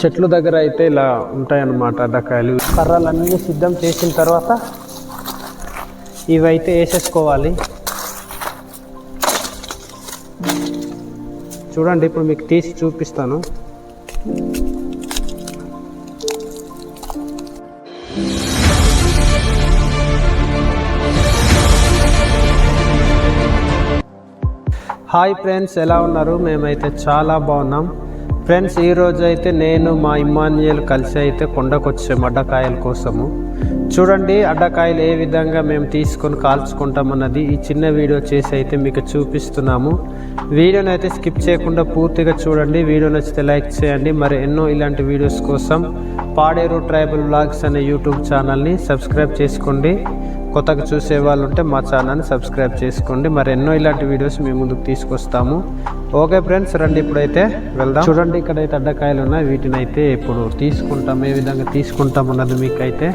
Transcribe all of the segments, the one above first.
చెట్లు దగ్గర అయితే ఇలా ఉంటాయన్నమాట అడ్డకాయలు కర్రలన్నీ సిద్ధం చేసిన తర్వాత ఇవైతే వేసేసుకోవాలి. చూడండి ఇప్పుడు మీకు తీసి చూపిస్తాను. హాయ్ ఫ్రెండ్స్ ఎలా ఉన్నారు? మేమైతే చాలా బాగున్నాం. ఫ్రెండ్స్ ఈ అయితే నేను మా ఇమాన్యుయల్ కలిసి అయితే కొండకు వచ్చాము అడ్డకాయల కోసము. చూడండి అడ్డకాయలు ఏ విధంగా మేము తీసుకొని కాల్చుకుంటామన్నది ఈ చిన్న వీడియో చేసి అయితే మీకు చూపిస్తున్నాము. వీడియోని అయితే స్కిప్ చేయకుండా పూర్తిగా చూడండి. వీడియో నచ్చితే లైక్ చేయండి. మరి ఎన్నో ఇలాంటి వీడియోస్ కోసం పాడేరు ట్రైబల్ బ్లాగ్స్ అనే యూట్యూబ్ ఛానల్ని సబ్స్క్రైబ్ చేసుకోండి. కొత్తగా చూసే వాళ్ళు ఉంటే మా ఛానల్ని సబ్స్క్రైబ్ చేసుకోండి. మరి ఎన్నో ఇలాంటి వీడియోస్ మీ ముందుకు తీసుకొస్తాము. ఓకే ఫ్రెండ్స్ రండి ఇప్పుడైతే వెళ్దాం. చూడండి ఇక్కడైతే అడ్డకాయలు ఉన్నాయి. వీటిని అయితే ఇప్పుడు తీసుకుంటాం. ఏ విధంగా తీసుకుంటాం అన్నది మీకు అయితే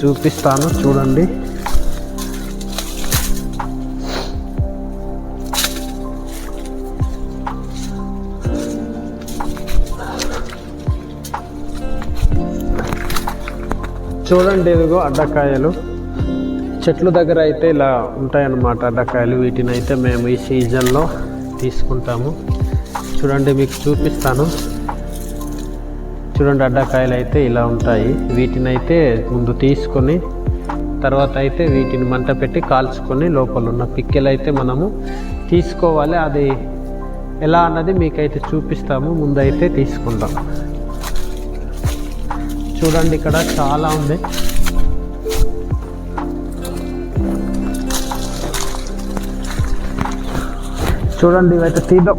చూపిస్తాను. చూడండి. చూడండి ఇదిగో అడ్డకాయలు. చెట్లు దగ్గర అయితే ఇలా ఉంటాయన్నమాట అడ్డకాయలు వీటిని అయితే మేము ఈ సీజన్లో తీసుకుంటాము. చూడండి మీకు చూపిస్తాను. చూడండి అడ్డకాయలు అయితే ఇలా ఉంటాయి. వీటిని అయితే ముందు తీసుకొని తర్వాత అయితే వీటిని మంట పెట్టి కాల్చుకొని లోపల ఉన్న పిక్కెలు అయితే మనము తీసుకోవాలి. అది ఎలా అన్నది మీకైతే చూపిస్తాము. ముందైతే తీసుకుందాం. చూడండి ఇక్కడ చాలా ఉంది. చూడండి ఇవైతే తీద్దాం.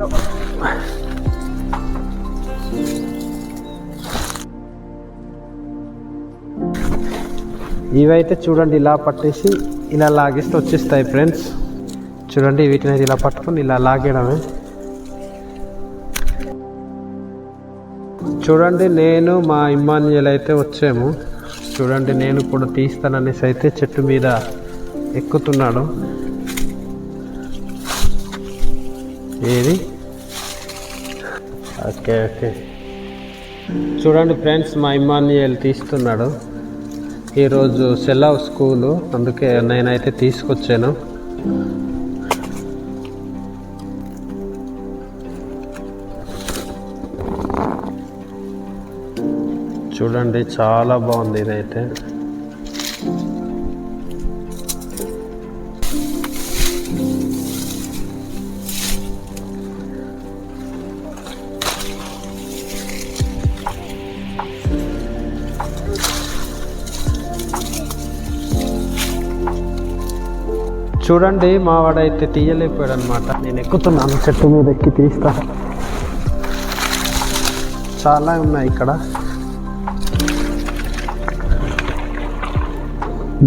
ఇవైతే చూడండి ఇలా పట్టేసి ఇలా లాగేస్తే వచ్చేస్తాయి ఫ్రెండ్స్. చూడండి వీటిని అయితే ఇలా పట్టుకొని ఇలా లాగేయడమే. చూడండి నేను మా ఇమ్మాన్యుయల్ అయితే వచ్చాము. చూడండి నేను కూడా తీస్తాననేసి అయితే చెట్టు మీద ఎక్కుతున్నాడు ఏది? Okay okay. చూడండి ఫ్రెండ్స్ మా ఇమ్మాన్యుయల్ తీస్తున్నాడు. ఈరోజు సెలవు స్కూలు అందుకే నేనైతే తీసుకొచ్చాను. చూడండి చాలా బాగుంది ఇదైతే. చూడండి మా వాడైతే తీయలేకపోయాడు అనమాట నేను ఎక్కుతున్నాను చెట్టు మీద ఎక్కి తీస్తా. చాలా ఉన్నాయి ఇక్కడ.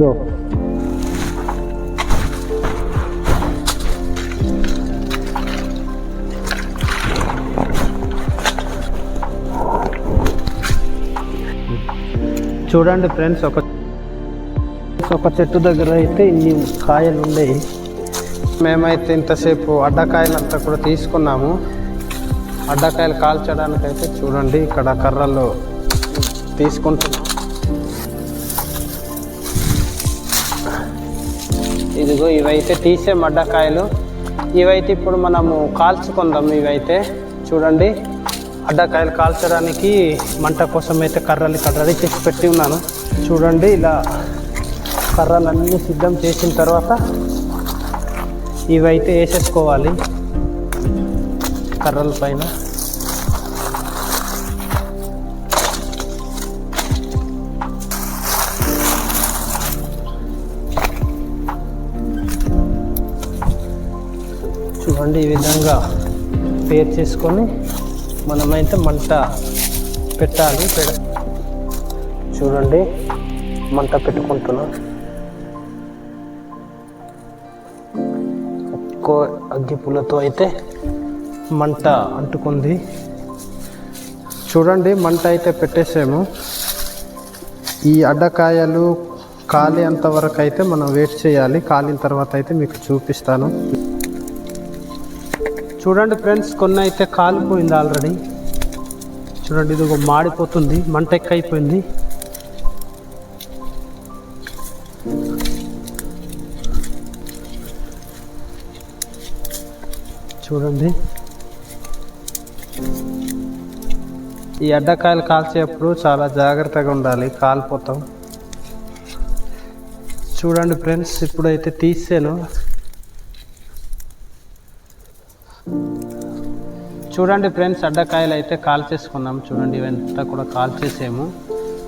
గో చూడండి ఫ్రెండ్స్ ఒక ఒక చెట్టు దగ్గర అయితే ఇన్ని కాయలు ఉన్నాయి మేమైతే ఇంతసేపు అడ్డకాయలంతా కూడా తీసుకున్నాము. అడ్డకాయలు కాల్చడానికి అయితే చూడండి ఇక్కడ కర్రలు తీసుకుంటున్నాం. ఇదిగో ఇవైతే తీసే అడ్డకాయలు ఇవైతే ఇప్పుడు మనము కాల్చుకుందాం ఇవైతే చూడండి. అడ్డకాయలు కాల్చడానికి మంట కోసం అయితే కర్రలు ఇక్కడ రెడీ చేసి పెట్టి ఉన్నాను. చూడండి ఇలా కర్రలన్నీ సిద్ధం చేసిన తర్వాత ఇవైతే వేసేసుకోవాలి కర్రల పైన. చూడండి ఈ విధంగా పేర్ చేసుకొని మనమైతే మంట పెట్టాలి. పెడ చూడండి మంట పెట్టుకుంటున్నాం. ఎక్కువ అగ్గిపుల్లతో అయితే మంట అంటుకుంది. చూడండి మంట అయితే పెట్టేసాము. ఈ అడ్డకాయలు కాలేంత వరకు అయితే మనం వెయిట్ చేయాలి. కాలిన తర్వాత అయితే మీకు చూపిస్తాను. చూడండి ఫ్రెండ్స్ కొన్ని అయితే కాలిపోయింది ఆల్రెడీ చూడండి ఇది ఒక మాడిపోతుంది మంట ఎక్కువైపోయింది. చూడండి. ఈ అడ్డకాయలు కాల్చేటప్పుడు చాలా జాగ్రత్తగా ఉండాలి కాలిపోతాం చూడండి ఫ్రెండ్స్ ఇప్పుడైతే తీసాను. చూడండి ఫ్రెండ్స్ అడ్డకాయలు అయితే కాల్ చేసుకున్నాం చూడండి ఇవంతా కూడా కాల్ చేసాము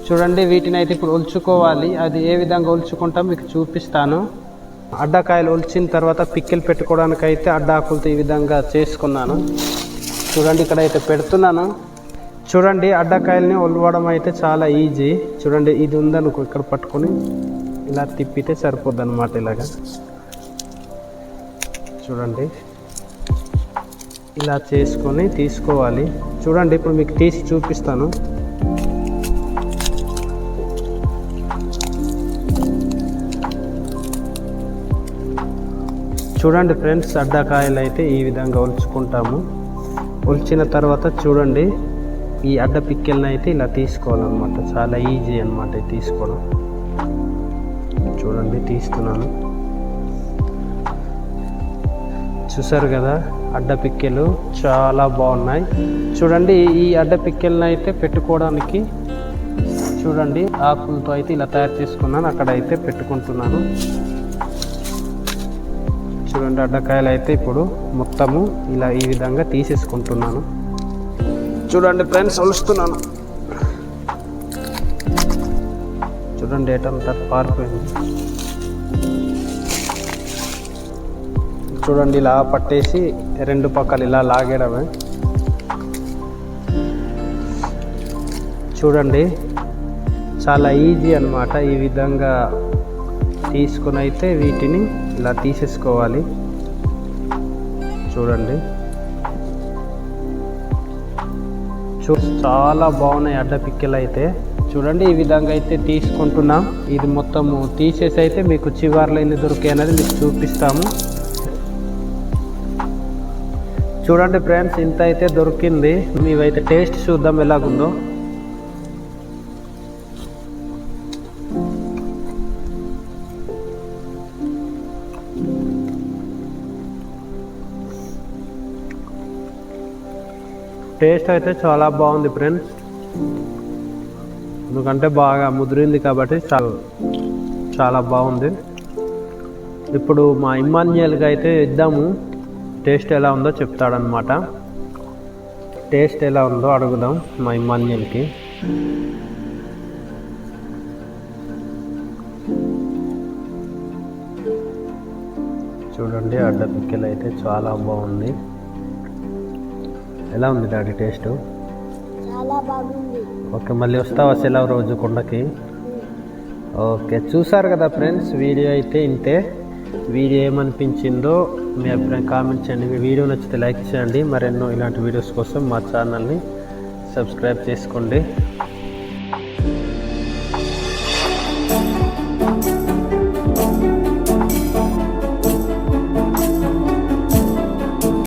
చూడండి వీటిని అయితే ఇప్పుడు ఒలుచుకోవాలి. అది ఏ విధంగా ఒలుచుకుంటాం మీకు చూపిస్తాను. అడ్డకాయలు ఒలిచిన తర్వాత పిక్కిలు పెట్టుకోవడానికి అయితే అడ్డాకులతో ఈ విధంగా చేసుకున్నాను. చూడండి ఇక్కడ అయితే పెడుతున్నాను. చూడండి అడ్డకాయల్ని ఒలవడం అయితే చాలా ఈజీ. చూడండి ఇది ఉందనుకో ఇక్కడ పట్టుకొని ఇలా తిప్పితే సరిపోద్ది అనమాట ఇలాగా. చూడండి ఇలా చేసుకొని తీసుకోవాలి. చూడండి ఇప్పుడు మీకు తీసి చూపిస్తాను. చూడండి ఫ్రెండ్స్ అడ్డకాయలు అయితే ఈ విధంగా ఒలుచుకుంటాము. ఒలిచిన తర్వాత చూడండి ఈ అడ్డ పిక్కెల్ని అయితే ఇలా తీసుకోవాలన్నమాట. చాలా ఈజీ అనమాట తీసుకోవడం. చూడండి తీస్తున్నాను. చూసారు కదా అడ్డ పిక్కెలు చాలా బాగున్నాయి. చూడండి ఈ అడ్డ పిక్కెలను అయితే పెట్టుకోవడానికి చూడండి ఆకులతో అయితే ఇలా తయారు చేసుకున్నాను. అక్కడ అయితే పెట్టుకుంటున్నాను. చూడండి అడ్డకాయలు అయితే ఇప్పుడు మొత్తము ఇలా ఈ విధంగా తీసేసుకుంటున్నాను. చూడండి ఫ్రెండ్స్ ఒలుస్తున్నాను చూడండి ఏటంతా పారిపోయింది. చూడండి ఇలా పట్టేసి రెండు పక్కలు ఇలా లాగేయడమే. చూడండి చాలా ఈజీ అనమాట ఈ విధంగా తీసుకుని అయితే వీటిని ఇలా తీసేసుకోవాలి. చూడండి. చూ చాలా బాగున్నాయి అడ్డ పిక్కలు అయితే చూడండి ఈ విధంగా అయితే తీసుకుంటున్నాం. ఇది మొత్తము తీసేసి అయితే మీకు చివర్లో ఎన్ని దొరికాయి అనేది మీకు చూపిస్తాము. చూడండి ఫ్రెండ్స్ ఇంత అయితే దొరికింది. మీవైతే టేస్ట్ చూద్దాం ఎలాగుందో. టేస్ట్ అయితే చాలా బాగుంది ఫ్రెండ్స్. ఎందుకంటే బాగా ముదిరింది కాబట్టి చాలా చాలా బాగుంది. ఇప్పుడు మా ఇమ్మాన్యుయల్గా అయితే ఇద్దాము. టేస్ట్ ఎలా ఉందో చెప్తాడనమాట టేస్ట్ ఎలా ఉందో అడుగుదాం మా ఇమ్మాన్యుయల్కి. చూడండి అడ్డ పిక్కలు అయితే చాలా బాగుంది. ఎలా ఉంది డాడీ టేస్ట్? చాలా బాగుంది. ఓకే మళ్ళీ వస్తావా సెలవు రోజు కొండకి? ఓకే చూసారు కదా ఫ్రెండ్స్ వీడియో అయితే ఇంతే. వీడియో ఏమనిపించిందో మీ అభిప్రాయం కామెంట్ చేయండి. మీ వీడియో నచ్చితే లైక్ చేయండి. మరెన్నో ఇలాంటి వీడియోస్ కోసం మా ఛానల్ని సబ్స్క్రైబ్ చేసుకోండి.